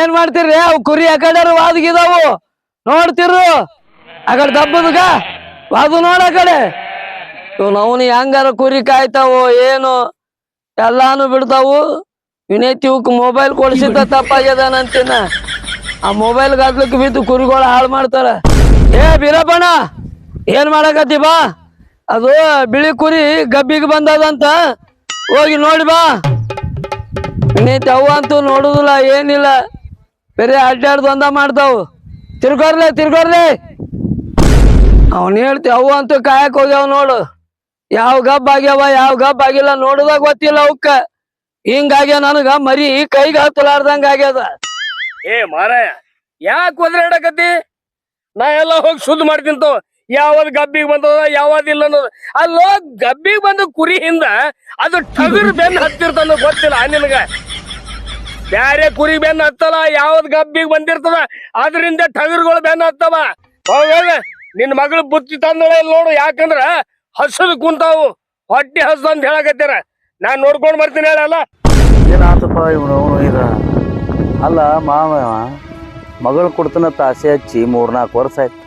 ಏನ್ ಮಾಡ್ತೀರಿ? ಅವು ಕುರಿ ಕಡೆ ವಾದಗಿದಾವು. ನೋಡ್ತಿರು ಅಕಡೆ ಕಡೆ ದಬ್ಬದಗ ವಾದು ನೋಡ ಕಡೆ. ಅವನು ಹೆಂಗಾರ ಕುರಿ ಕಾಯ್ತಾವೋ, ಏನು? ಎಲ್ಲಾನು ಬಿಡ್ತಾವು. ವಿನೇತಿ ಮೊಬೈಲ್ ಕೊಡ್ಸಿದ್ದ ತಪ್ಪಾಗ್ಯದಾನಂತಿನ ಆ ಮೊಬೈಲ್ ಗದ್ಲಕ್ಕೆ ಬಿದ್ದು ಕುರಿಗಳು ಹಾಳು ಮಾಡ್ತಾರ. ಏ, ಬೀರಪ್ಪಣ್ಣ, ಏನ್ ಮಾಡಕತ್ತಿ ಬಾ? ಅದು ಬಿಳಿ ಕುರಿ ಗಬ್ಬಿಗೆ ಬಂದದಂತ. ಹೋಗಿ ನೋಡಿ ಬಾ. ವಿನೇತಿ ಅವು ಅಂತೂ ನೋಡುದಿಲ್ಲ, ಏನಿಲ್ಲ. ಬೇರೆ ಅಡ್ಡಾಡ್ದು ಒಂದ ಮಾಡ್ತಾವು ತಿರ್ಗೋರ್ಲೆ ತಿರ್ಗೋರ್ಲೆ. ಅವನ್ ಹೇಳ್ತಿ ಅವು ಅಂತೂ ಕಾಯಕ್ ಹೋಗ್ಯಾವ ನೋಡು. ಯಾವ ಗಬ್ ಆಗ್ಯಾವ, ಯಾವ ಗಬ್ ಆಗಿಲ್ಲ ನೋಡುದಾಗ ಗೊತ್ತಿಲ್ಲ ಅವಕ್ಕ. ಹಿಂಗಾಗ್ಯ ನನಗ ಮರಿ ಕೈಗೆ ಹತ್ತಲಾರ್ದಂಗ ಆಗ್ಯದ. ಏ ಮಾರಾಯ, ಯಾಕೆ ಒದ್ರಾಡಕತ್ತಿ ನಾ ಎಲ್ಲ ಹೋಗಿ ಶುದ್ಧ ಮಾಡ್ತೀನಿ ತೋ ಯಾವ್ದು ಗಬ್ಬಿಗೆ ಬಂದದ, ಯಾವದ್ ಇಲ್ಲ ಅನ್ನೋದು. ಅಲ್ಲೋ, ಗಬ್ಬಿಗೆ ಬಂದ ಕುರಿ ಹಿಂದ ಅದು ಟಗರ್ ಬೆನ್ ಹತ್ತಿರ್ತಾನ ಗೊತ್ತಿಲ್ಲ ನಿನಗ. ಬ್ಯಾರೆ ಕುರಿ ಬೆನ್ನ ಹತ್ತಲ್ಲ, ಯಾವ್ದ್ ಗಬ್ಬಿಗೆ ಬಂದಿರ್ತದ, ಅದರಿಂದ ಟಗರ್ಗಳು ಬೆನ್ನ ಹತ್ತವ. ಹೋಗ ನಿನ್ ಮಗಳು ಬುತ್ತಿ ತಂದಳ ನೋಡು, ಯಾಕಂದ್ರ ಹಸದು ಕುಂತಾವು. ಹೊಟ್ಟೆ ಹಸ್ದು ಅಂತ ಹೇಳಕತ್ತೀರ. ನಾನ್ ನೋಡ್ಕೊಂಡ್ ಬರ್ತೀನಿ ಹೇಳಲ್ಲ. ಏನಾತಪ್ಪ ಇವನು ಈಗ? ಅಲ್ಲ, ಮಾವ, ಮಗಳು ಕೊಡ್ತನ ತಾಸೆ ಹಚ್ಚಿ ಮೂರ್ನಾಲ್ಕು ವರ್ಷ ಆಯ್ತು.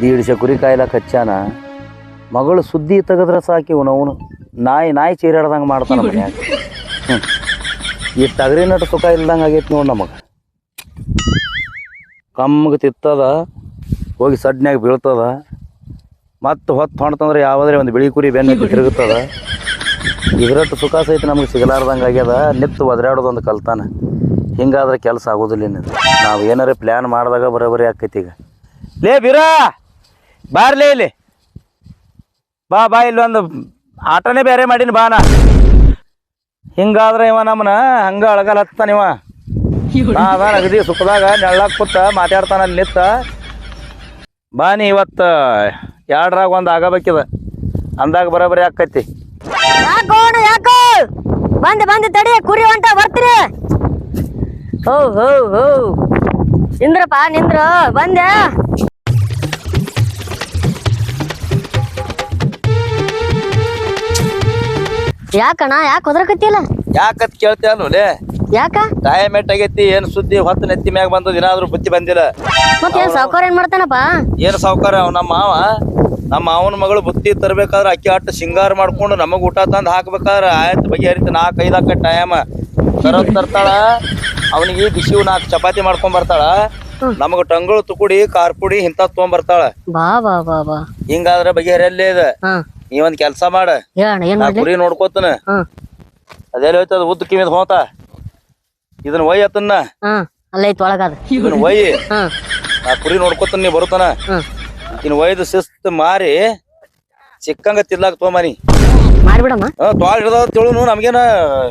ದೀಡ್ಶೆ ಕುರಿ ಕಾಯಿಲ ಕಚ್ಚಾನ. ಮಗಳು ಸುದ್ದಿ ತೆಗೆದ್ರೆ ಸಾಕಿ ಇವನು ನಾಯಿ ನಾಯಿ ಚೀರಾಡ್ದಂಗೆ ಮಾಡ್ತಾನ ಮನ್ಯಾಗ. ಹ್ಮ್. ಈ ತಗರಿ ನಟ ಸುಖ ಇಲ್ದಂಗೆ ಆಗೈತೆ ನೋಡಿ ನಮಗೆ. ಕಮ್ಮಗೆ ತಿತ್ತದ, ಹೋಗಿ ಸಡ್ನ್ಯಾಗ ಬೀಳ್ತದ, ಮತ್ತು ಹೊತ್ತು ಹೊಣ್ತಂದ್ರೆ ಯಾವುದೇ ಒಂದು ಬಿಳಿ ಕುರಿ ಬೆನ್ನ ತಿರುಗುತ್ತದ ಇದ್ರಟ್ಟು ಸುಖ ಸಹಿತ ನಮಗೆ ಸಿಗಲಾರ್ದಂಗೆ ಆಗ್ಯದ ನಿತ್ತು ಒದರಾಡೋದೊಂದು ಕಲ್ತಾನ. ಹಿಂಗಾದ್ರೆ ಕೆಲಸ ಆಗೋದಿಲ್ಲ ನಾವು ಏನಾರ ಪ್ಲ್ಯಾನ್ ಮಾಡಿದಾಗ ಬರೋಬರಿ ಆಕೈತಿ ಈಗ. ಲೇ ಬೀರಾ, ಬಾರ್ಲೇ ಇಲ್ಲಿ. ಬಾ ಬಾ ಇಲ್ಲಿ ಒಂದು ಆಟನೇ ಬೇರೆ ಮಾಡೀನಿ, ಬಾನ. ಹಿಂಗಾದ್ರೆ ಇವ ನಮ್ಮನ ಹಂಗ ಅಳಗಲ್ ಹತ್ತಾನ ಇವ ನಾ ಅದಾನ ಅಗದಿ ಸುಖದಾಗ ನೆಳ್ಳಾಗ ಕೂತ ಮಾತಾಡ್ತಾನ ಅಲ್ಲಿ ನಿತ್ತ ಬಾನಿ ಇವತ್ತು ಎರಡ್ರಾಗ ಒಂದು ಆಗಬೇಕಿದ. ಅಂದಾಗ ಬರೋಬರಿ ಆಕೈತಿ. ಯಾಕೋ ಯಾಕೋ? ಬಂದೆ ಬಂದೆ ತಡಿ ಕುರಿ ಹೊಂಟ ಬರ್ತೀರಿ. ಹೋ ಹೋ ಹೋ. ನಿಂದ್ರಪ್ಪ ನಿಂದ್ರ. ಬಂದೆ. ಯಾಕಣ್ಣ? ಯಾಕೆ ಹೊದ್ರಕತ್ತಿಲ್ಲ ಯಾಕತ್ ಕೇಳ್ತೀಯ ಲೇ? ಯಾಕ? ಟೈಮ್ ಎಟ್ ಆಗೈತಿ ಏನ್ ಸುದ್ದಿ ಹೊತ್ತು ನೆತ್ತಿ ಮ್ಯಾಗ ಬಂದದ ಏನಾದ್ರೂ ಬುದ್ಧಿ ಬಂದಿಲ್ಲ. ಮತ್ತೆ ಸಾವುಕಾರ ಏನ್ ಮಾಡ್ತಾನಪ್ಪ? ಏನ್ ಸಾವ್ಕಾರ? ಅವ್ ನಮ್ಮ ಮಾವ ನಮ್ಮ ಮಾವನ ಮಗಳು ಬುತ್ತಿ ತರ್ಬೇಕಾದ್ರೆ ಅಕ್ಕಿ ಅಟ್ಟ ಸಿಂಗಾರ ಮಾಡ್ಕೊಂಡು ನಮಗ್ ಊಟ ತಂದ್ ಹಾಕ್ಬೇಕಾದ್ರ ಆಯ್ತು ಬಗೆ ಹರಿತ ನಾಲ್ಕು ಹಾಕ ಟೈಮ್ ತರೋದ್ ತರ್ತಾಳ ಅವನಿಗೆ ಬಿಸಿ ನಾಲ್ಕು ಚಪಾತಿ ಮಾಡ್ಕೊಂಡ್ ಬರ್ತಾಳ. ನಮಗ ಟಂಗಳು ತುಕುಡಿ ಕಾರ್ಪುಡಿ ಇಂತ ತೊಗೊಂಡ್ ಬರ್ತಾಳ. ಹಿಂಗಾದ್ರ ಬಗೆಹರಿಯಲ್ಲೇ ಇದೆ. ಹಾ. ನೀ ಒಂದ್ ಕೆಲ್ಸ ಮಾಡ. ಹೇಳಣ್ಣ ಏನ್ ನಾ ಮಾಡ್ಲಿ? ಕುರಿ ನೋಡ್ಕೋತನ. ಹ್ಮ್ ಹೋಯ್ತು ಹೋಯ್ತದ ಉದ್ದ ಕಿಮಿದ್ ಹೋತ. ಇದನ್ನ ಒಯ್ ಅತನ್ನ ಹಾ ಅಲ್ಲೈತ್ ಒಳಗದ ಇದನ್ನ ಒಯ್. ಹಾ. ನಾ ಕುರಿ ನೋಡ್ಕೊತಾನ ನೀ ಬರುತ್ತಾನ ಇನ್ ಒಯ್ದು ಶಿಸ್ತ್ ಮಾರಿ ಸಿಕ್ಕಂಗ ತಿರ್ಲಾಕ್ ತೊಗೊಂಬನಿ ಮಾಡ್ಬಿಡಮ್ಮ. ತ್ವಾಳ್ ಹಿಡ್ದದ ತಿಳುನು ನಮ್ಗೇನ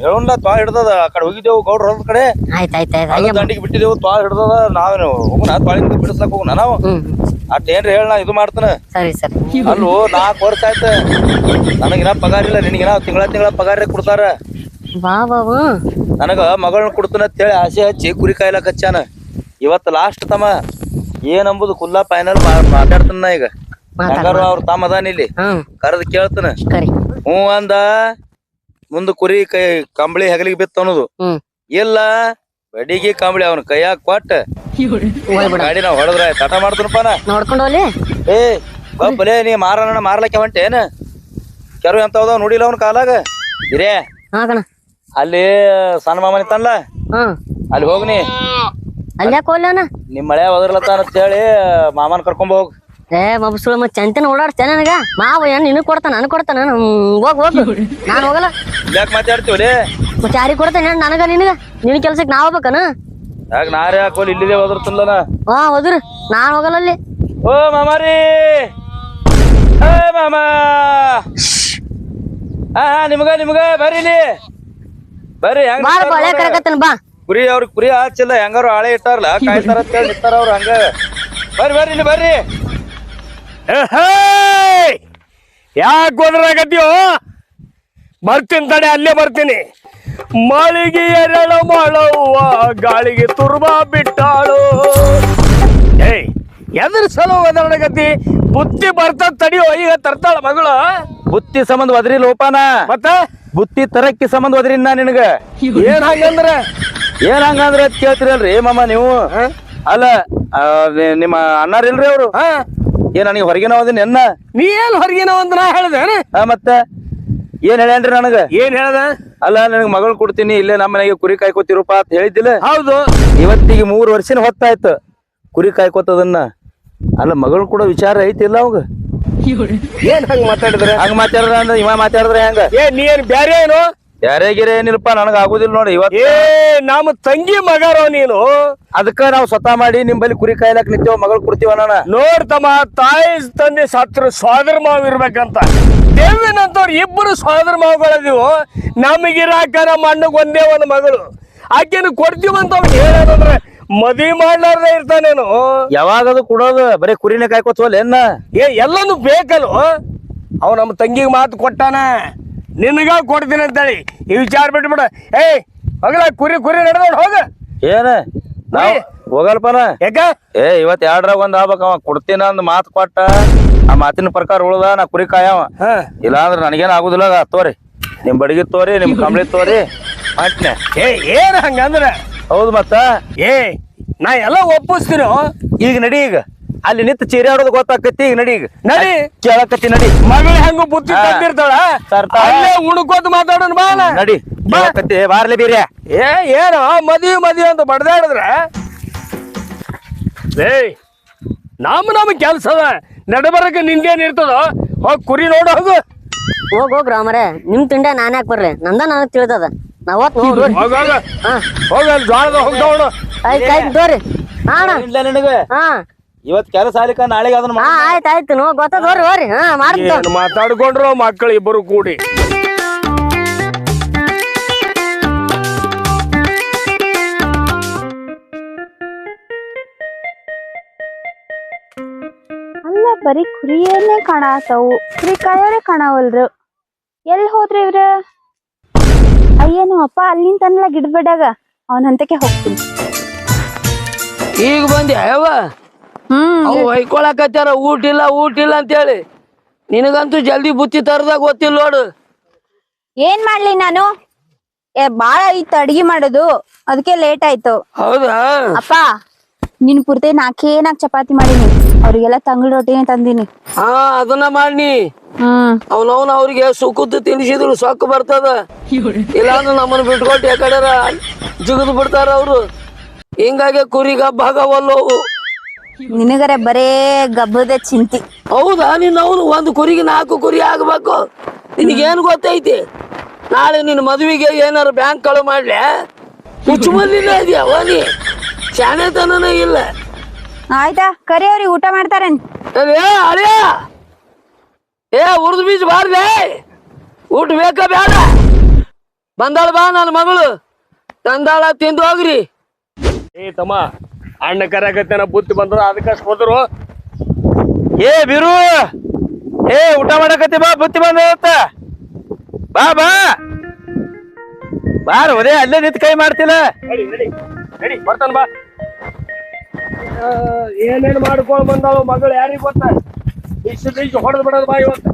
ಹೇಳೋಣ ತ್ವಾಳ್ ಹಿಡ್ದದ ಆ ಕಡೆ ಹೋಗಿದ್ದೇವು ಗೌಡ್ರ ಹೊಲದ ಕಡೆ. ಆಯ್ತ್ ಆಯ್ತ್ ಆಯ್ತ್ ಹಳ್ಳದ ಹಾಗೆ ದಂಡಿಗೆ ಬಿಟ್ಟಿದ್ದೇವು ತ್ವಾಳ್ ಹಿಡ್ದದ ನಾವೇನು ಹೋಗುಣ ತ್ವಾಳಿಂದ ಬಿಡಿಸ್ಲಾಕ್ ಹೋಗುಣ ನಾವು? ಅಟ್ ಏನ್ರಿ ಹೇಳ ನಾ ಇದು ಮಾಡ್ತಾನ. ಸರಿ ಸರಿ. ಅಲ್ಲೂ ನಾಲ್ಕು ವರ್ಷ ಆಯ್ತ. ನನಗಿನ ಪಗಾರ ಇಲ್ಲ ನಿನಗಿನ ತಿಂಗಳ ತಿಂಗಳ ಪಗಾರ ಕೊಡ್ತಾರ. ಬಾ ಬಾಬು ನನಗ ಮಗಳನ್ನ ಕೊಡ್ತಾನ ಅಂತೇಳಿ ಆಸೆ ಹಚ್ಚಿ ಕುರಿ ಕಾಯ್ಲಕ್ ಹಚ್ಚಾನ ಇವತ್ತು ಲಾಸ್ಟ್ ತಮ್ಮ. ಏನಂಬುದು ಕುಲ್ಲಾ ಫೈನಲ್ ಮಾತಾಡ್ತಾನ ಈಗ. ಹೆಂಗಾರು ಅವ್ರ ತಮ್ಮ ಅದಾನ ಇಲ್ಲಿ. ಹ್ಮ್. ಕರೆದು ಕೇಳ್ತಾನ. ಕರಿ. ಹ್ಞೂ ಅಂದ. ಮುಂದ ಕುರಿ ಕೈ ಕಂಬಳಿ ಹೆಗಲಿಗೆ ಬಿತ್ತ ಅನ್ನೋದು. ಹ್ಮ್. ಇಲ್ಲ ಬಡಿಗೆ ಕಂಬಳಿ ಅವನ ಕೈಯಾಗ ಕೊಟ್ಟ. ಗಾಡಿ ನಾವ್ ಹೊಡೆದ್ರ ತಟ ಮಾಡ್ತನಪ್ಪ ನಾ. ನೋಡ್ಕೊಂಡು ಹೋಗ್ಲಿ. ಏ ಬಲೆ ನೀ ಮಾರಣ ಮಾರ್ಲಕ್ಕೆ ಹೊಂಟೇನ ಕೆರು ಎಂತ ಹೋದ ನೋಡಿಲ್ಲ ಅವನ ಕಾಲಾಗ? ಇರೇ ಹಾ ಕಣ. ಅಲ್ಲಿ ಸಣ್ಣ ಮಾಮನಿ ಇತ್ತಲ್ಲ ಹ್ಮ್ ಅಲ್ಲಿ ಹೋಗ್ನಿ ಅಲ್ಲಿ ನಿಮ್ ಮಳೆ ಒದರ್ಲತ್ತಾನ ಅಂತ ಹೇಳಿ ಮಾಮನ್ ಕರ್ಕೊಂಡ್ ಹೋಗ್. ಏ ಬಬ್ಸುಳ ಮತ್ತೆ ಚಂತನ ಓಡಾಡ್ತೇನೆ ನನಗ? ಮಾವ ಏನ್ ನಿನಗ್ ಕೊಡ್ತಾನ ನನ್ ಕೊಡ್ತಾನ? ಹೋಗ್ ಹೋಗ್. ನಾನ್ ಹೋಗಲ್ಲ. ಯಾಕೆ ಮಾತಾಡ್ತೀವಲೇ ಮತ್ತೆ ಯಾರಿಗ್ ಕೊಡ್ತಾನೆ ನನಗ ನಿನಗ? ನಿನ್ ಕೆಲ್ಸಕ್ ನಾ ಹೋಗ್ಬೇಕನ? ಯಾಕ ನಾರೇ ಹಾಕೋಲಿ ಇಲ್ಲಿದೆ ಒದರ್ತಲ್ಲನ ಹಾ ಹೋದ್ರ. ನಾನ್ ಹೋಗಲ್ಲ ಅಲ್ಲಿ. ಓ ಮಾಮಾರಿ! ಏ ಮಾಮ! ಹಾ ಹಾ ನಿಮ್ಗ ನಿಮ್ಗ ಬರ್ರಿ ಇಲ್ಲಿ. ಬರ್ರಿ ಹೆಂಗ್ ಬಾಳ ನಿಂತಾರ್ ಕರಕತ್ತನ ಬಾ. ಕುರಿ ಅವ್ರ ಕುರಿ ಹಚ್ಚಿಲ್ಲ ಹೆಂಗಾರು ಹಳೆ ಇಟ್ಟಾರಲ್ಲ ಕಾಯ್ತಾರ ಅಂತ ಹೇಳಿ ನಿಂತಾರ ಅವ್ರ ಹಂಗ. ಬರ್ರಿ ಬರ್ರಿ ಇಲ್ಲಿ ಬರ್ರಿ. ಯಾಕೆ ಹೋದ್ರಾಗತ್ತೀಯೋ ಬರ್ತೀನಿ ತಡೆ ಅಲ್ಲೇ ಬರ್ತೀನಿ. ಮಳಿಗೆ ಎರಳ ಮಾಡವ್ವ ಗಾಳಿಗೆ ತುರ್ಬ ಬಿಟ್ಟಾಳು. ಏಯ್ ಎದ್ರ ಸಲ ಹೋದ್ರಾಗತ್ತಿ ಬುತ್ತಿ ಬರ್ತದ ತಡಿಯೋ ಈಗ ತರ್ತಾಳ ಮಗಳು. ಬುತ್ತಿ ಸಂಬಂಧ ಒದ್ರಿ ಲೋಪಾನ? ಮತ್ತ? ಬುತ್ತಿ ತರಕ್ಕಿ ಸಂಬಂಧ ಒದ್ರಿ ನಾ ನಿನಗ? ಏನ್ ಹಂಗಂದ್ರ? ಏನ್ ಹಂಗಂದ್ರ ಕೇಳ್ತಿರಲ್ರಿ ಕೇಳ್ತೀರಲ್ರಿ ಮಾಮ ನೀವು? ಅಲ್ಲ ನಿಮ್ಮ ಅಣ್ಣಾರಿಲ್ರಿ ಅವ್ರು? ಹಾ? ಏನ್ ನನಗೆ ಹೊರಗಿನ ಹೋದಿನ ಎನ್ನ ನೀ ಏನ್ ಹೊರಗಿನ ಅಂತ ನಾ ಹೇಳ್ದೆ ಹಾ ಮತ್ತೆ? ಏನ್ ಹೇಳ್ಯಾನ್ರಿ ನನಗ? ಏನ್ ಹೇಳ್ದ? ಅಲ್ಲ ನನಗೆ ಮಗಳು ಕೊಡ್ತೀನಿ ಇಲ್ಲೇ ನಮ್ಮ ಮನೆಗೆ ಕುರಿ ಕಾಯ್ಕೋತಿರಪ್ಪ ಅಂತ ಹೇಳಿದ್ದಿಲ್ಲ. ಹೌದು. ಇವತ್ತಿಗೆ ಮೂರು ವರ್ಷನ ಹೊತ್ತಾಯ್ತು ಕುರಿ ಕಾಯ್ಕೋತದನ್ನ. ಅಲ್ಲ ಮಗಳು ಕೂಡ ವಿಚಾರ ಐತಿಲ್ಲ ಅವಾಗ? ಏನ್ ಹಂಗ ಮಾತಾಡಿದ್ರೆ? ಹಂಗ ಮಾತಾಡಿದ್ರೆ ಅಂದ್ರೆ ಇವ ಮಾತಾಡಿದ್ರೆ ಹೆಂಗ? ಏ ನೀ ಏನ್ ಬ್ಯಾರೆ ಏನು? ಯಾರೇ ಗಿರೇ ಏನಿಲ್ಲಪ್ಪ ನನಗ ಆಗುದಿಲ್ಲ ನೋಡಿ ಇವತ್ತು ಏ ನಮ್ಮ ತಂಗಿ ಮಗರೋ ನೀನು? ಅದಕ್ಕ ನಾವು ಸ್ವತಃ ಮಾಡಿ ನಿಂಬಲ್ಲಿ ಬಲ್ಲಿ ಕುರಿ ಕಾಯ್ಲಕ್ ನಿಂತೇವ ಮಗಳು ಕೊಡ್ತೀವ ಅಣ್ಣ ನೋಡ್ತಮ್ಮ ತಾಯಿ ತಂದೆ ಸತ್ರ ಸ್ವಾದರ ಮಾವ್ ಇರ್ಬೇಕಂತ. ದೇವಿನಂತವ್ರು ಇಬ್ಬರು ಸ್ವಾದರ ಮಾವಗಳದೀವು ನಮಗಿರಾಕ ನಮ್ಮ ಅಣ್ಣಗ್ ಒಂದೇ ಒಂದು ಮಗಳು. ಆಕೆನ ಕೊಡ್ತೀವಂತ ಅವ್ನು ಹೇಳೋದಂದ್ರೆ ಮದ್ವಿ ಮಾಡ್ಲಾರ್ದೆ ಇರ್ತಾನೇನು ಯಾವಾಗದು ಕೊಡೋದು ಬರೀ ಕುರಿನೇ ಕಾಯ್ಕೋತವಲ್ಲ ಏನ? ಏ ಎಲ್ಲಾನು ಬೇಕಲ್ವ? ಅವ್ ನಮ್ಮ ತಂಗಿಗೆ ಮಾತು ಕೊಟ್ಟಾನ. ನಿನಗ ಕೊಡ್ತೀನಿ ಅಂತೇಳಿ. ಈ ವಿಚಾರ ಬಿಟ್ಬಿಡ. ಏಯ್ ಹೋಗಲ ಕುರಿ ಕುರಿ ನಡೆದೋಡ್ ಹೋಗ. ಏನ? ನಾವು ಹೋಗಲ್ಪನ? ಯಾಕ? ಏ ಇವತ್ ಎರಡ್ರಾಗ ಒಂದ್ ಆಗ್ಬೇಕ ಅವ. ಕೊಡ್ತೀನ ಅಂದ್ ಮಾತು ಕೊಟ್ಟ. ಆ ಮಾತಿನ ಪ್ರಕಾರ ಉಳ್ದ ನಾ ಕುರಿ ಕಾಯವ. ಇಲ್ಲಾಂದ್ರ ಇಲ್ಲ ಅಂದ್ರೆ ನನಗೇನ್ ಆಗುದಿಲ್ಲ ಅದ ತೋರಿ. ನಿಮ್ ಬಡಗಿ ತೋರಿ ನಿಮ್ ಕಂಬಳಿ ತೋರಿ. ಮಾಡ್ತೀನಿ ಏ ಏನ್ ಹಂಗಂದ್ರ? ಹೌದು ಮತ್ತ? ಏ ನಾ ಎಲ್ಲ ಒಪ್ಪಿಸ್ತೀನೋ? ಈಗ ನಡಿ ಈಗ. ಅಲ್ಲಿ ನಿಂತ ಚೀರಿ ಆಡೋದು ಗೊತ್ತಾಕತಿ ಈಗ ನಡಿ ಈಗ. ನಡಿ. ಕೇಳಕತ್ತಿ ನಡಿ. ಮಗಳು ಹೆಂಗ ಬುತ್ತಿ. ತಂದಿರ್ತಾಳ. ಅಲ್ಲೇ ಉಣ್ಕೋತ ಮಾತಾಡೋಣ ಬಾ ನಡಿ. ಬಾಕತಿ ಕೇಳಕತ್ತಿ ಬಾರ್ಲಿ ಬೀರ್ಯ. ಏ ಏನೋ ಮದಿ ಮದಿ ಅಂತ ಬಡ್ದಾಡಿದ್ರ. ಏಯ್ ನಮ್ ನಮ್ ಕೆಲ್ಸ ಅದ. ನಡಬರಕ ನಿಂದೇನ್ ಇರ್ತದ ಹೋಗ್ ಕುರಿ ನೋಡು. ಹೋಗು. ಹೋಗ್ ಹೋಗ್ ರಾಮರೇ. ನಿಮ್ ತಿಂಡ ನಾನ್ ಯಾಕೆ ಬರ್ರಿ ನಂದ ನನಗ್ ತಿಳಿದದ. ನಾವ್ ಹೋಗ್ ಹೋಗ ಹೋಗ. ಆಯ್ತ್ ಆಯ್ತು ತೋರಿ. ಹಾ ಅಣ್ಣ. ಇಲ್ಲ ನಿನಗೆ. ಹಾ. ಇವತ್ ಕೆಲಸ ಆಲಿಕ ನಾಳೆಗೆ ಅದನ್ನ ಹಾ ಆಯ್ತು ಆಯ್ತ್ ಆಯ್ತು ನೋ ಗೊತ್ತದ ಹೋರಿ ಹೋರಿ ಹಾ ಮಾಡ್ತ ಏನ್ ಮಾತಾಡ್ಕೊಂಡ್ರು ಮಕ್ಕಳು ಇಬ್ಬರು ಕೂಡಿ. ಅಲ್ಲ ಬರೀ ಕುರಿಯನ್ನೇ ಕಾಣತಾವು. ಕುರಿ ಕಾಯೋರೇ ಕಾಣವಲ್ರು. ಎಲ್ಲಿ ಹೋದ್ರಿ ಇವ್ರ? ಅಯ್ಯೇನು ಅಪ್ಪ ಅಲ್ಲಿಂದ ತನಲ ಗಿಡಬಡ್ಯಾಗ ಅವನ ಹಂತಕ್ಕೆ ಹೋಗ್ತೀನಿ. ಈಗ ಬಂದಿ ಯಾವ ಹ್ಮ್ ಅವು ಹೊಯ್ಕೊಳಕತ್ತಾರ ಊಟ ಇಲ್ಲ ಊಟ ಇಲ್ಲ ಅಂತೇಳಿ. ನಿನಗಂತೂ ಜಲ್ದಿ ಬುತ್ತಿ ತರದಾಗ ಗೊತ್ತಿಲ್ಲ ನೋಡು. ಏನ್ ಮಾಡ್ಲಿ ನಾನು? ಏ ಬಾಳ ಇತ್ತು ಅಡ್ಗಿ ಮಾಡೋದು. ಅದಕ್ಕೆ ಲೇಟ್ ಆಯ್ತು. ಹೌದಾ? ಅಪ್ಪ ನಿನ್ ಪೂರ್ತಿ ನಾಕೇನಾಕ್ ಚಪಾತಿ ಮಾಡೀನಿ. ಅವ್ರಿಗೆಲ್ಲ ತಂಗಳ ರೊಟ್ಟಿನೇ ತಂದೀನಿ. ಹಾ ಅದನ್ನ ಮಾಡಿ ಹ್ಮ್. ಅವನವನ ಅವ್ರಿಗೆ ಸುಕ್ಕುತ್ತು ತಿನ್ಸಿದ್ರು ಸೊಕ್ಕ ಬರ್ತದ. ಇಲ್ಲಾಂದ್ರೆ ನಮ್ಮನ್ನ ಬಿಟ್ಕೊಟ್ಟು ಯಾಕಡೆ ಜಿಗದು ಬಿಡ್ತಾರ ಅವ್ರು. ಹಿಂಗಾಗಿ ಕುರಿ ಗಬ್ಬ ಆಗವಲ್ಲವು ನಿನಗರೆ ಬರೇ ಗಬ್ಬದ ಚಿಂತಿ. ಹೌದಾ? ನೀನು ಅವನು ಒಂದು ಕುರಿಗೆ ನಾಲ್ಕು ಕುರಿ ಆಗ್ಬೇಕು. ನಿನಗೇನು ಗೊತ್ತೈತಿ? ನಾಳೆ ನಿನ್ನ ಮದುವೆಗೆ ಏನಾರು ಬ್ಯಾಂಕ್ ಕಳು ಮಾಡ್ಲೆ? ಹುಚ್ಚುಮಲ್ಲಿನ ಅದಿ ಶಾಣೆತನನೇ ಇಲ್ಲ. ಆಯ್ತಾ ಕರಿ ಅವ್ರಿಗೆ ಊಟ ಮಾಡ್ತಾರೆ ಏ ಅಳಿಯ! ಏ ಉರ್ದು ಬೀಜ ಬಾರ್ಲೆ? ಊಟ ಬೇಕಾ ಬೇಡ ಬಂದಾಳ ಬಾ ನನ್ನ ಮಗಳು. ತಂದಾಳ ತಿಂದು ಹೋಗ್ರಿ. ಏ ತಮ್ಮ ಅಣ್ಣ ಕರೆಯಕತ್ತೇನ ಬುತ್ತಿ ಬಂದ್ರು ಅದಕ್ಕೆ ಹೋದ್ರು. ಏ ಬಿರು ಏ ಊಟ ಮಾಡಕತ್ತಿ ಬಾ ಬುತ್ತಿ ಬಂದ ಬಾ ಬಾ. ಬಾರ ಒದೇ ಅಲ್ಲೇ ನಿಂತ್ ಕೈ ಮಾಡ್ತಿಲ್ಲ. ಬರ್ತಾನ ಬಾ. ಏನೇನ್ ಮಾಡ್ಕೊಂಡ್ ಬಂದಾಳು ಮಗಳು ಯಾರಿಗ ಗೊತ್ತ? ಬಿಸಿ ಬಿಸಿ ಹೊಡೆದ್ ಬಿಡೋದು ಬಾ ಇವತ್ತು.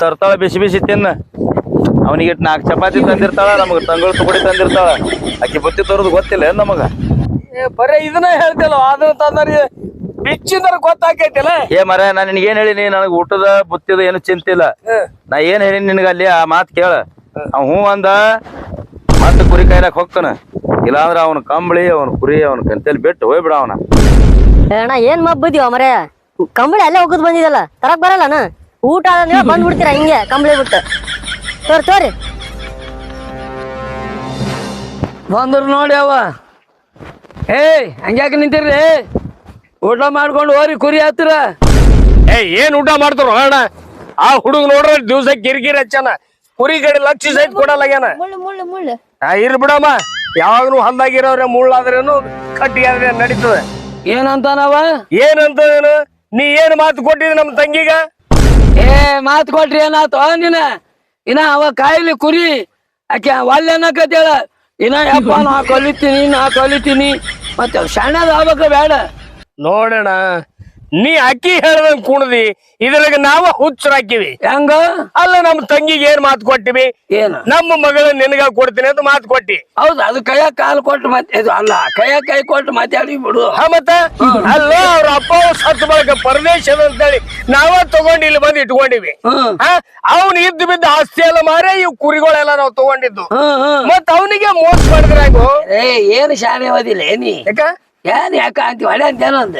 ತರ್ತಾಳ ಬಿಸಿ ಬಿಸಿ ತಿನ್ನ. ಅವನಿಗೆ ನಾಲ್ಕು ಚಪಾತಿ ತಂದಿರ್ತಾಳ ನಮಗ ತಂಗಳು ತುಗಡಿ ತಂದಿರ್ತಾಳ. ಅಕ್ಕಿ ಬುತ್ತಿ ತರೋದು ಗೊತ್ತಿಲ್ಲ ನಮಗ? ಬರೇ ಇದನ್ನ ಹೇಳ್ತಿಲ್ಲ ಅದು ತಂದ್ರಿ ಬಿಚ್ಚಿಂದ್ರ ಗೊತ್ತಾಕೈತಿಲ್ಲ? ಏ ಮರ ನಾ ನಿನಗೇನ್ ಹೇಳಿನಿ ನನಗೆ ಊಟದ ಬುತ್ತಿದ ಏನು ಚಿಂತಿಲ್ಲ ನಾ ಏನ್ ಹೇಳಿನಿ ನಿನಗ ಅಲ್ಲಿ ಆ ಮಾತ್ ಕೇಳ. ಅವ್ ಹ್ಞೂ ಅಂದ ಮತ್ತೆ ಕುರಿ ಕಾಯ್ಲಾಕ್ ಹೋಗ್ತಾನ. ಇಲ್ಲಾಂದ್ರ ಅವನ ಕಂಬಳಿ ಅವನ ಕುರಿ ಅವನ ಕಂತೆಲಿ ಬಿಟ್ಟು ಹೋಗ್ಬಿಡ ಅವನ. ಅಣ್ಣ ಏನ್ ಮಬ್ಬಿದ್ಯೋ ಮರ ಕಂಬಳಿ ಅಲ್ಲೇ ಹೋಗುದ್ ಬಂದಿದಲ್ಲ ತರಕ್ ಬರಲ್ಲನ ಊಟ ಬಂದ್ಬಿಡ್ತೀರ ಬಂದ್ ಬಿಡ್ತೀರ ಹಿಂಗೆ ಕಂಬಳಿ ಬಿಟ್ಟು. ತೋರಿ ತೋರಿ. ಬಂದ್ರು ನೋಡಿ ಅವ ಏಯ್ ಹಂಗ್ಯಾಕೆ ನಿಂತಿರ್ರಿ ಊಟ ಮಾಡ್ಕೊಂಡು ಹೋರಿ ಕುರಿ ಹತ್ತಿರ ಏ ಏನ್ ಊಟ ಮಾಡ್ತಾರ ಅಣ್ಣ ಆ ಹುಡುಗ ನೋಡ್ರ ದಿವ್ಸ ಕಿರಿಕಿರಿ ಹಚ್ಚನ. ಕುರಿ ಕಡೆ ಲಕ್ಷ ಸೈತ್ ಕೊಡಲ್ಲಾಗ್ಯಾನ ಏನ ಮುಳ್ಳು ಮುಳ್ಳು ಆ ಇರ್ ಬಿಡಮ್ಮ. ಯಾವಾಗ್ಲೂ ಹಂದಾಗಿರೋರೆ ಮುಳ್ಳಾದ್ರೇನು ಕಟ್ಟಿ ಆದ್ರೆ ನಡೀತದೆ. ಏನಂತಾನವ? ಏನಂತ ಏನು ನೀ ಏನ್ ಮಾತು ಕೊಟ್ಟಿದ್ರಿ ನಮ್ ತಂಗಿಗ? ಏ ಮಾತು ಕೊಟ್ರಿ ಏನಾತು? ನೀನ? ಇನ್ನ ಅವ ಕಾಯಿಲಿ ಕುರಿ ಆಕೆ ಒಲ್ಲೆ ಕತ್ತೇಳ ಇನ್ನ ಯಪ್ಪ ನಾ ಕಲಿತೀನಿ ನಾ ಕಲಿತೀನಿ ಮತ್ತೆ ಸಣ್ಣದ ಆಗ್ಬೇಕ ಬೇಡ ನೋಡೋಣ. ನೀ ಅಕ್ಕಿ ಹೇಳ್ದಂಗ್ ಕುಣದಿ ಇದ್ರಾಗ ನಾವ ಹುಚ್ಚರಾಕಿವಿ ಹೆಂಗ? ಅಲ್ಲ ನಮ್ ತಂಗಿಗೆ ಏನ್ ಮಾತು ಕೊಟ್ಟಿವಿ? ಏನ? ನಮ್ಮ ಮಗಳ ನಿನಗ ಕೊಡ್ತೀನಿ ಅಂತ ಮಾತು ಕೊಟ್ಟಿ. ಹೌದು ಅದು ಕೈಯ ಕಾಲು ಕೊಟ್ಟು ಮತ್ತೆ ಇದು ಅಲ್ಲ ಕೈಯ ಕೈ ಕೊಟ್ಟು ಮಾತಾಡಿ ಬಿಡು. ಹಾ ಮತ್ತ? ಅಲ್ಲ ಅವ್ರ ಅಪ್ಪ ಸತ್ ಬಳಕ ಪರದೇಶದ ಅಂತೇಳಿ ನಾವ ತಗೊಂಡು ಇಲ್ಲಿ ಬಂದು ಇಟ್ಕೊಂಡಿವಿ. ಅವನ್ ಇದ್ದು ಬಿದ್ದ ಆಸ್ತಿ ಎಲ್ಲ ಮಾರೇ ಇವ್ ಕುರಿಗಳೆಲ್ಲ ನಾವು ತಗೊಂಡಿದ್ದು. ಮತ್ ಅವನಿಗೆ ಮೋಸ ಮಾಡಿದ್ರಾಗು. ಏ ಏನು ಶಾಲೆ ಓದಿಲ್ಲ ಏನಿ ಯಾಕ? ಏನ್ ಯಾಕ ಅಂತೀವಿ ಹೊಡೆ ಅಂತೇನೋ ಅಂದ.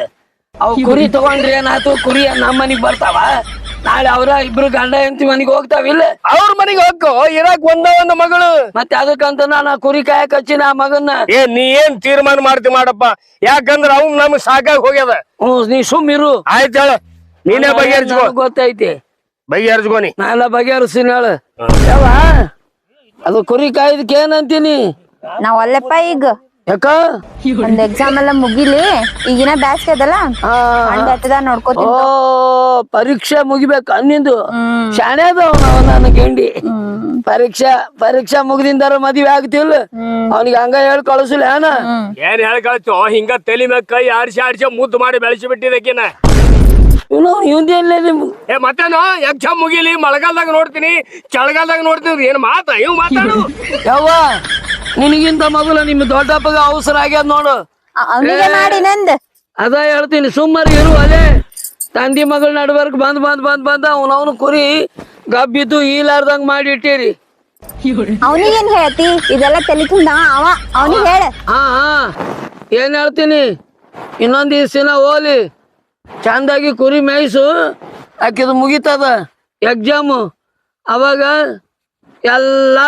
ಅವ್ ಕುರಿ ತಗೊಂಡ್ರಿ ಏನಾಯ್ತು? ಕುರಿ ನಮ್ಮ ಮನಿಗ್ ಬರ್ತಾವ? ನಾಳೆ ಅವ್ರ ಇಬ್ರು ಗಂಡ ಹೆಂಡತಿ ಮನಿಗ್ ಹೋಗ್ತಾವಿಲ್ಲ ಅವ್ರ ಮನೆಗೆ ಹೋಗ್ಕೋ ಇರಾಕ್ ಒಂದ ಒಂದು ಮಗಳು. ಮತ್ತೆ ಅದಕ್ಕಂತ ನಾನು ಕುರಿ ಕಾಯಕ್ ಹಚ್ಚಿನ ಆ ಮಗನ್ನ. ಏ ನೀ ಏನ್ ತೀರ್ಮಾನ ಮಾಡ್ತಿ ಮಾಡಪ್ಪ? ಯಾಕಂದ್ರ ಅವ್ನ್ ನಮ್ಗ್ ಸಾಕಾಗ್ ಹೋಗ್ಯದ. ಹ್ಮ್ ನೀ ಸುಮ್ ಇರು. ಆಯ್ತು ಹೇಳ. ನೀನೇ ಬಗೆಹರಿಸ್ಕೋ. ನನಗ್ ಗೊತ್ತೈತಿ? ಬಗೆಹರಿಸ್ಕೋ ನೀ. ನಾ ಎಲ್ಲ ಬಗೆಹರಿಸ್ತೀನಿ ಹೇಳು. ಯಾವ ಅದು ಕುರಿ ಕಾಯ್ದಕ್ಕೆ ಏನಂತೀನಿ? ನಾವ್ ಅಲ್ಲಪ್ಪ ಈಗ. ಯಾಕ? ಒಂದ್ ಎಕ್ಸಾಮ್ ಎಲ್ಲ ಮುಗಿಲಿ ಈಗಿನ ಬ್ಯಾಸ್ಗೆ ಅದಲ್ಲ? ಆ, ಹಂಡ ಹತ್ತದ ಓ ನೋಡ್ಕೋತೀನಿ ಪರೀಕ್ಷೆ ಮುಗಿಬೇಕು ಅನ್ನಿಂದು. ಶಾಣೆ ಅದಾವ ನನ್ನ ಗೆಂಡಿ. ಪರೀಕ್ಷಾ ಪರೀಕ್ಷಾ ಮುಗ್ದಿಂದಾರ ಮದ್ವೆ ಆಗ್ತಿಲ್ಲ ಅವನಿಗೆ ಹಂಗ ಹೇಳಿ ಕಳಿಸಲ್ಲ ಏನ? ಏನ್ ಹೇಳ್ಕೊಳ್ತೋ ಹಿಂಗ ತಲಿ ಮ್ಯಾಗ ಕೈ ಆಡ್ಸಿ ಆಡ್ಸಿ ಮುದ್ದು ಮಾಡಿ ಬೆಳೆಸಿ ಬಿಟ್ಟಿದ್ದಕ್ಕಿನ ಇವನು ಇಲ್ಲ ನಿಮ್ ಏ ಮತ್ತೇನು ಎಕ್ಸಾಮ್ ಮುಗಿಲಿ ಮಳೆಗಾಲದಾಗ ನೋಡ್ತೀನಿ ಚಳಿಗಾಲದಾಗ ನೋಡ್ತೀನಿ ಏನ್ ಮಾತ ಇವ್ ಮಾತಾಡು. ಯವ್ವ ನಿನಗಿಂತ ಮೊದಲು ನಿಮ್ಮ ದೊಡ್ಡಪ್ಪಗ ಅವಸರ ಆಗ್ಯದ ನೋಡು. ಅವನಿಗೆ ಮಾಡಿ ನಂದ್. ಅದ ಹೇಳ್ತೀನಿ ಸುಮ್ಮನೆ ಇರು ಅದೇ. ತಂದಿ ಮಗಳ ನಡ್ಬರ್ಕ್ ಬಂದ್ ಬಂದ್ ಬಂದ್ ಬಂದ ಅವನವನು ಕುರಿ ಗಬ್ಬಿದ್ದು ಈಲಾರ್ದಂಗ್ ಮಾಡಿ ಇಟ್ಟಿರಿ. ಅವನಿಗೇನ್ ಹೇಳ್ತಿ? ಇದೆಲ್ಲ ತಲಿ ಅವ ಅವನಿಗೆ ಹೇಳ. ಹಾ ಹಾ ಏನ್ ಹೇಳ್ತೀನಿ? ಇನ್ನೊಂದ್ ದಿವ್ಸ ದಿನ ಹೋಲಿ ಚಂದಾಗಿ ಕುರಿ ಮೇಯ್ಸು ಆಕಿದು ಮುಗಿತದ ಎಕ್ಸಾಮು ಅವಾಗ ಎಲ್ಲ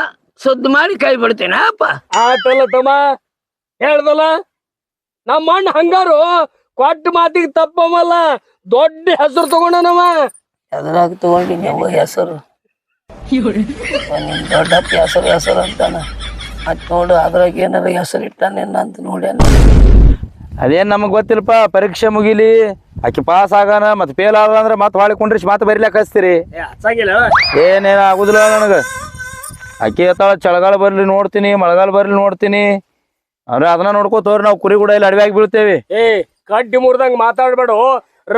ಸುದ್ದಿ ಮಾಡಿ ಕೈ ಬಿಡ್ತೀನಿ ಅಪ್ಪ ಆಟಲ್ಲ ತಮ್ಮ ಹೇಳ್ದಲ್ಲ? ನಮ್ಮ ಅಣ್ಣ ಹಂಗಾರು ಕೊಟ್ಟ ಮಾತಿಗೆ ತಪ್ಪಮಲ್ಲ ದೊಡ್ಡ ಹೆಸರು ತಗೊಂಡನವ. ಎದ್ರಾಗ ತಗೊಂಡಿನಿ ಅವ್ವ ಹೆಸರು. ನಿಮ್ ದೊಡ್ಡಪ್ಪ ಹೆಸರು ಹೆಸರು ಅಂತಾನ. ಮತ್ ನೋಡು ಅದ್ರಾಗ ಏನಾರ ಹೆಸರು ಇಟ್ಟಾನೇನ ಅಂತ ನೋಡ್ಯಾನ. ಅದೇನ್ ನಮಗೆ ಗೊತ್ತಿಲ್ಲಪ್ಪ ಪರೀಕ್ಷೆ ಮುಗಿಲಿ ಆಕಿ ಪಾಸ್ ಆಗೋಣ ಮತ್ ಫೇಲ್ ಆದ ಅಂದ್ರೆ ಮತ್ತೆ ಹೊಳಿ ಕುಂಡ್ರಿಸಿ ಮತ್ತೆ ಬರಿಲಿಕ್ಕೆ ಹಚ್ತೀರಿ. ಏನೇನು ಏನೇನ ಆಗುದಿಲ್ಲ ನನಗೆ. ಆಕಿ ಹೇಳ್ತಾಳ ಚಳಗಾಲ ಬರಲಿ ನೋಡ್ತೀನಿ ಮಳೆಗಾಲ ಬರಲಿ ನೋಡ್ತೀನಿ. ಅಂದ್ರೆ ಅದನ್ನ ನೋಡ್ಕೋತವ್ರಿ ನಾವು ಕುರಿ ಕೂಡ ಇಲ್ಲಿ ಅಡವ್ಯಾಗಿ ಬೀಳ್ತೇವೆ. ಏ ಕಡ್ಡಿ ಮುರ್ದಂಗ್ ಮಾತಾಡ್ಬೇಡ.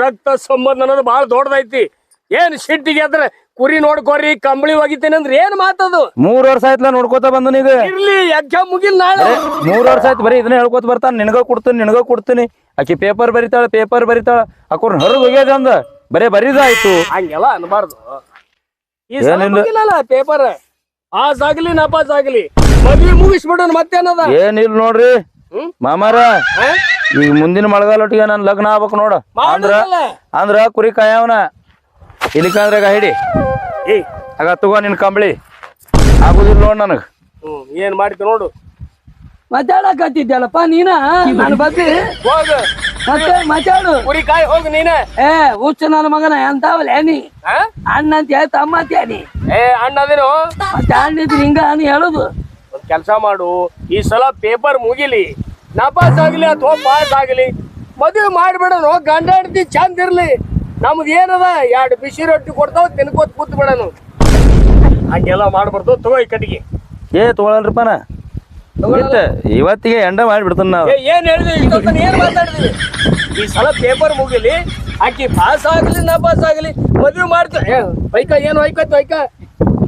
ರಕ್ತ ಸಂಬಂಧ ಅನ್ನೋದು ಭಾಳ ದೊಡ್ಡದೈತಿ. ಏನು ಸಿಟ್ಟಿಗೆ ಅದ್ರ ಕುರಿ ನೋಡ್ಕೋರಿ ಕಂಬಳಿ ಒಗಿತೇನೆ ಅಂದ್ರೆ ಏನ್ ಮಾತದು ಮೂರ್ ವರ್ಷ ಆಯ್ತಲ್ಲ ನೋಡ್ಕೋತ ಬಂದು ನೀಗ ಇರ್ಲಿ ಎಕ್ಸಾಮ್ ಮುಗಿಲ್ ನಾಳೆ. ಮೂರ್ ವರ್ಷ ಆಯ್ತು ಬರೀ ಇದನ್ನ ಹೇಳ್ಕೋತ ಬರ್ತಾನ. ನಿನಗ ಕೊಡ್ತೀನಿ ನಿನಗ ಕೊಡ್ತೀನಿ. ಆಕಿ ಪೇಪರ್ ಬರಿತಾಳ ಪೇಪರ್ ಬರಿತಾಳ. ಅಕ್ಕೋರ್ ಹೊರಗ್ ಹೋಗ್ಯದ ಅಂದ. ಬರೇ ಬರೀದಾಯ್ತು. ಹಂಗೆಲ್ಲ ಅನ್ಬಾರ್ದು. ಈ ಸಲ ಏನಿಲ್ಲ. ಮುಗಿಲಲ್ಲ ಪೇಪರ್ ಪಾಸ್ ಆಗ್ಲಿ ನಪಾಸ್ ಆಗ್ಲಿ ಮದ್ವಿ ಮುಗಿಸ್ಬಿಡೋಣ ಮತ್ತೇನದ? ಏನಿಲ್ಲ ನೋಡ್ರಿ? ಹ್ಮ್? ಮಾಮಾರ? ಈಗ ಮುಂದಿನ ಮಳೆಗಾಲೊಟ್ಟಿಗೆ ನನ್ ಲಗ್ನ ಆಗ್ಬೇಕು ನೋಡ. ಅಂದ್ರ ಮಾಡೋದಲ್ಲ. ಅಂದ್ರ ಕುರಿ ಕಾಯವನ. ಇಲ್ಲಿಕಂದ್ರಾಗ ಹಿಡಿ. ಏ ಆಗ ತಗೋ ನಿನ್ ಕಂಬಳಿ. ಆಗುದಿಲ್ಲ ನೋಡ್ ನನಗ್. ಹ್ಮ್ ಏನ್ ಮಾಡ್ತಿ ನೋಡು. ಮಾತಾಡಕತ್ತಿದ್ದಲ್ಲಪ್ಪ ನೀನ? ನನ್ನ ಬಗ್ಗೆ? ಹೋಗ. ಮತ್ತೆ ಮಾತಾಡು. ಕುರಿ ಕಾಯಿ ಹೋಗು ನೀನ. ಏ ಹುಚ್ಚ ನನ್ನ ಮಗನ ಎಂತಾವಲ್ಲ ಏನಿ? ಅಣ್ಣ ಅಂತ ಹೇಳಿ ತಮ್ಮ ಅಂತ ಏ ಅಣ್ಣದೇನು ಮತ್ತೆ ಅಣ್ಣಿದ್ರು ಹಿಂಗ ಅಣ್ಣ ಹೇಳುದು. ಒಂದ್ ಕೆಲಸ ಮಾಡು. ಈ ಸಲ ಪೇಪರ್ ಮುಗಿಲಿ. ನಪಾಸ್ ಆಗ್ಲಿ ಅಥವಾ ಪಾಸ್ ಆಗ್ಲಿ. ಮದುವೆ ಮಾಡ್ಬಿಡೋದು ಗಂಡ ಹೆಂಡತಿ ಚಂದ ಇರ್ಲಿ. ನಮ್ದು ಏನದ? ಎರಡು ಬಿಸಿ ರೊಟ್ಟಿ ಕೊಡ್ತಾವ ತಿನ್ಕೋತ ಕೂತ್ ಬಿಡೋನು ಹಂಗೆಲ್ಲ ಮಾಡ್ಬಾರ್ದು ತಗೋ ಈ ಕಟ್ಟಿಗೆ. ಏ ತಗೊಳಲ್ರಿಪ್ಪ ನಾ ಇವತ್ತಿಗೆ ಎಂಡ ಮಾಡಿಬಿಡ್ತಾನ ನಾವು. ಏ, ಏನ್ ಹೇಳಿದ್ವಿ ಇಷ್ಟೊತ್ತನ ಏನ್ ಮಾತಾಡಿದ್ವಿ ಈ ಸಲ ಪೇಪರ್ ಮುಗಿಲಿ ಆಕಿ ಪಾಸ್ ಆಗ್ಲಿ ನಾ ಪಾಸ್ ಆಗ್ಲಿ ಮದುವೆ ಮಾಡ್ತಾರೆ ಬೈಕ ಏನು ಐಕತ್ ಐಕ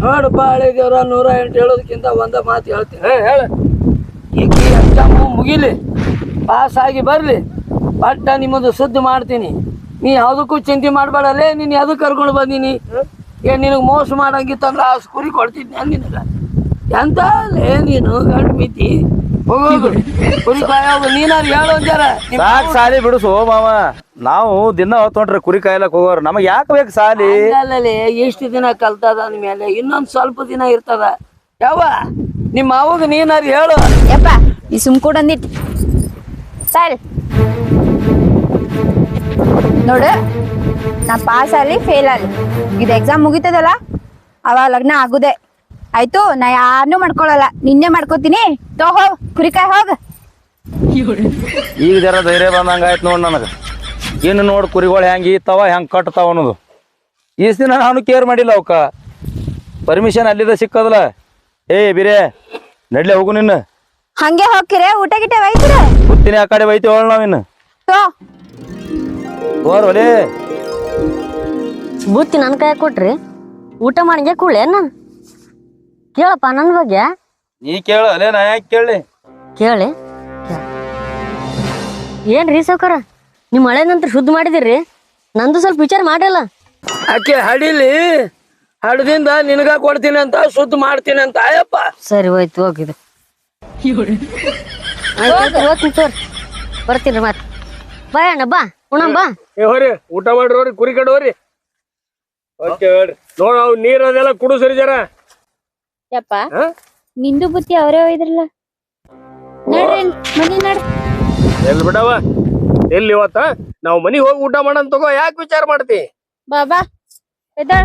ನೋಡಪ್ಪ ಹಳೆ ದೇವ್ರ ನೂರ ಎಂಟು ಹೇಳೋದಕ್ಕಿಂತ ಒಂದ ಮಾತು ಹೇಳ್ತೀನಿ. ಹಾ ಹೇಳ. ಈಗ ಎಕ್ಸಾಮು ಮುಗಿಲಿ ಪಾಸ್ ಆಗಿ ಬರ್ಲಿ ಪಟ್ಟ ನಿಮ್ಮದು ಸುದ್ದಿ ಮಾಡ್ತೀನಿ. ನೀ ಯಾವ್ದಕ್ಕೂ ಚಿಂತೆ ಮಾಡ್ಬೇಡಲ್ಲ ನೀನ್ ಯಾವ್ದಕ್ಕೆ ಕರ್ಕೊಂಡು ಬಂದೀನಿ? ಏನ್ ನಿನಗೆ ಮೋಸ ಮಾಡಂಗಿತ್ತಂದ್ರ ಆ ಕುರಿ ನಾನು ನಿನಗ. ಎಂತ? ಲೇ ನೀನು ಗಂಡು ಮಿತಿ. ಹೋಗೋದು ಕುರಿ ಕಾಯೋದು ನೀನಾರು ಹೇಳು ಅಂತಾರ ಸಾಕ್ ಸಾಲಿ ಬಿಡಿಸು ಮಾವ. ನಾವು ದಿನ ಹೊತ್ತೊಂಡ್ರೆ ಕುರಿ ಕಾಯ್ಲಕ್ ಹೋಗೋರು. ನಮಗ್ ಯಾಕೆ ಬೇಕು ಸಾಲಿ? ಎಷ್ಟು ದಿನ ಕಲ್ತದ ಅಂದ್ಮೇಲೆ ಇನ್ನೊಂದ್ ಸ್ವಲ್ಪ ದಿನ ಇರ್ತದ. ಯಾವ ನಿಮ್ಮ ಅವಾಗ ನೀನಾರು ಹೇಳು. ಯಪ್ಪ ಈ ಸುಮ್ ಕೂಡ ಅಂದಿಟ್ಟು ಸರಿ ನೋಡು. ನಾ ಪಾಸ್ ಆಗಲಿ ಫೇಲ್ ಆಗಲಿ ಇದು ಎಕ್ಸಾಮ್ ಮುಗಿತದಲ್ಲ? ಅವಾಗ ಲಗ್ನ ಆಗುದೆ. ಆಯ್ತು ನಾ ಯಾರನ್ನೂ ಮಾಡ್ಕೊಳಲ್ಲ. ನಿನ್ನೆ ಮಾಡ್ಕೋತೀನಿ. ತೋ ಹೋಗ್ ಕುರಿಕಾಯಿ ಹೋಗ. ಈಗ ಜರ ಧೈರ್ಯ ಬಂದಂಗ ಆಯ್ತು ನೋಡ್ ನನಗ. ಇನ್ನು ನೋಡ್ ಕುರಿಗಳು ಹೆಂಗ್ ಈತಾವ ಹೆಂಗ್ ಕಟ್ತಾವ ಅನ್ನೋದು. ಈ ದಿನ ನಾನು ಕೇರ್ ಮಾಡಿಲ್ಲ ಅವಕ್ಕ. ಪರ್ಮಿಷನ್ ಅಲ್ಲಿದ ಸಿಕ್ಕದಲ್ಲ. ಏ ಬಿರೇ ನಡ್ಲೆ ಹೋಗು ನಿನ್ನ. ಹಂಗೆ ಹೋಗ್ಕಿರೆ ಊಟ ಗಿಟ ಒಯ್ತೀರ? ಗೊತ್ತಿನಿ ಆ ಕಡೆ ಹೇಳ ನಾವಿನ್ನು ತೋ. ಹೋರ್ ಒಲೆ. ಬುತ್ತಿ ನನ್ನ ಕೈ ಕೊಟ್ರಿ. ಊಟ ಮಾಡಿಗೆ ಕೂಳೆ ನಾನು ಕೇಳಪ್ಪ ನನ್ನ ಬಗ್ಗೆ. ನೀ ಕೇಳ ಅಲೇ ನಾ ಯಾಕೆ ಕೇಳಿ ಕೇಳಿ. ಏನ್ರಿ ಸಾವ್ಕಾರ? ನಿಮ್ಮ ಮಳೆ ನಂತರ ಶುದ್ಧ ಮಾಡಿದಿರಿ. ನಂದು ಸ್ವಲ್ಪ ವಿಚಾರ ಮಾಡಿಲ್ಲ. ಆಕೆ ಹಡಿಲಿ. ಹಡದಿಂದ ನಿನಗ ಕೊಡ್ತೀನಿ ಅಂತ ಶುದ್ಧ ಮಾಡ್ತೀನಿ ಅಂತ ಅಯ್ಯಪ್ಪ. ಸರಿ ಹೋಯ್ತು ಹೋಗಿದೆ ಹೋಗ್ತೀನಿ ತೋರಿ ಬರ್ತೀನಿ ಮತ್ತೆ. ಬಾ ಅಣ್ಣ ಬಾ ಉಣ ಬಾ. ಏ ಹೋರಿ ಊಟ ಮಾಡ್ರಿ ಹೋರಿ ಕುರಿ ಕಡೆ ಹೋರಿ. ಓಕೆ ಹೇಳ್ರಿ. ನೋಡ ಅವ್ ನೀರ್ ಅದೆಲ್ಲ ಕುಡು ಸರಿ ಜರ. ಯಪ್ಪ ಹಾ? ನಿಂದು ಬುತ್ತಿ ಅವರೇ ಒಯ್ದ್ರಲ್ಲ. ನಡ್ರಿ ಮನಿ ನಡ್ರಿ. ಎಲ್ಲಿ ಬಿಡವ? ಎಲ್ಲಿ ಇವತ್ತ? ನಾವು ಮನಿಗ್ ಹೋಗಿ ಊಟ ಮಾಡೋಣ ತಗೋ ಯಾಕೆ ವಿಚಾರ ಮಾಡ್ತಿ? ಬಾಬಾ ಎದ್ದಾಳ.